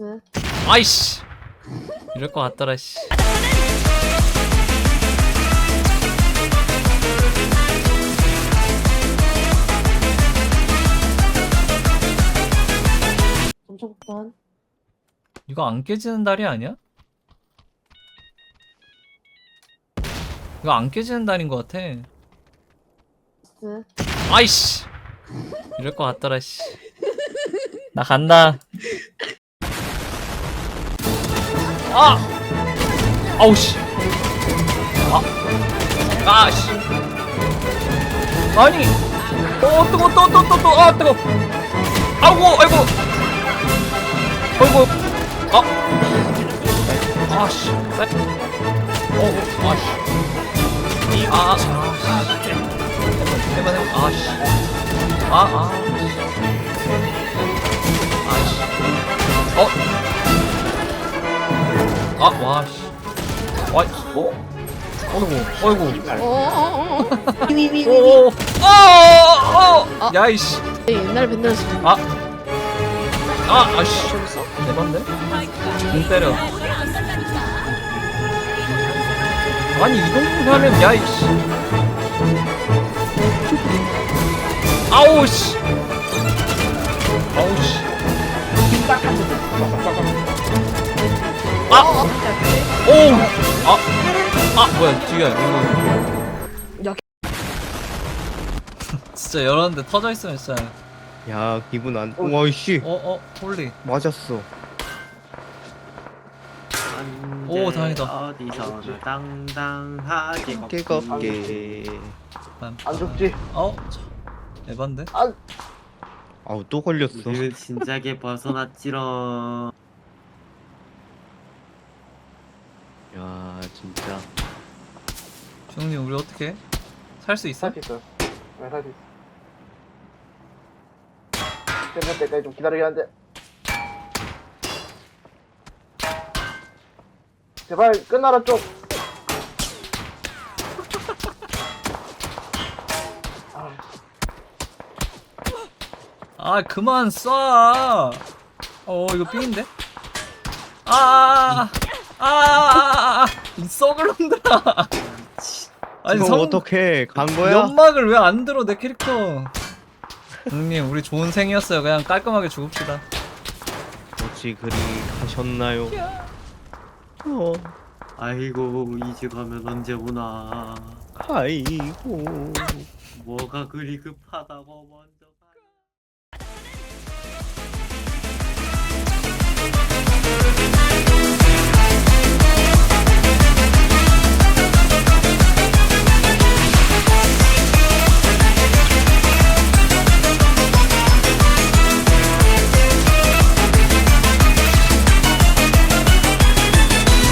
나이스. 아이씨 이럴 것 같더라 씨 점초폭탄. 이거 안 깨지는 달이 아니야? 이거 안 깨지는 달인 것 같아 나이스. 아이씨 이럴 것 같더라 씨 나 간다 아! 아우 씨 아. 아 씨. 아니. 어 뜨거 뜨거 뜨거 뜨거 뜨거. 아 뜨거. 아이고 아이고. 아이고. 아. 아 씨. 어 아 씨. 아, 아, 아, 해봐, 해봐, 아 씨. 아, 아. 아, 와, 씨. 와, 어? 어이구, 어이구. 위위위. 오, 어, 어, 어. 야, 이씨. 옛날 맨날 지 아. 아, 아씨. 대박인데? 공 때려. 아니, 이 정도 하면, 야, 이씨. 아우, 씨. 아! 오! 아! 아, 뭐야, 뒤에. 이거. 야. 진짜 열었는데 터져 있으면 진짜. 야 기분 안. 와이씨 어, 어, 홀리. 맞았어. 오, 다행이다. 어디서나 당당하게 깨겁게. 안 죽지? 어? 참, 에반데? 아우 또 걸렸어. 진작에 벗어났지롱 야 진짜. 주영님 우리 어떻게? 살 수 있어? 살 수 있어요. 네, 살수 있어. 끝날 때까지 좀 기다리긴 한데. 제발 끝나라 좀. 아, 아 그만 쏴. 어 이거 삥인데? 아, 아, 아, 아, 아, 이 썩을 놈들아. 아니 지금 성 어떻게 간 거야? 연막을 왜 안 들어 내 캐릭터? 형님 우리 좋은 생이었어요. 그냥 깔끔하게 죽읍시다. 어찌 그리 하셨나요? 어, 아이고 이제 가면 언제 오나 아이고. 뭐가 그리 급하다고 먼저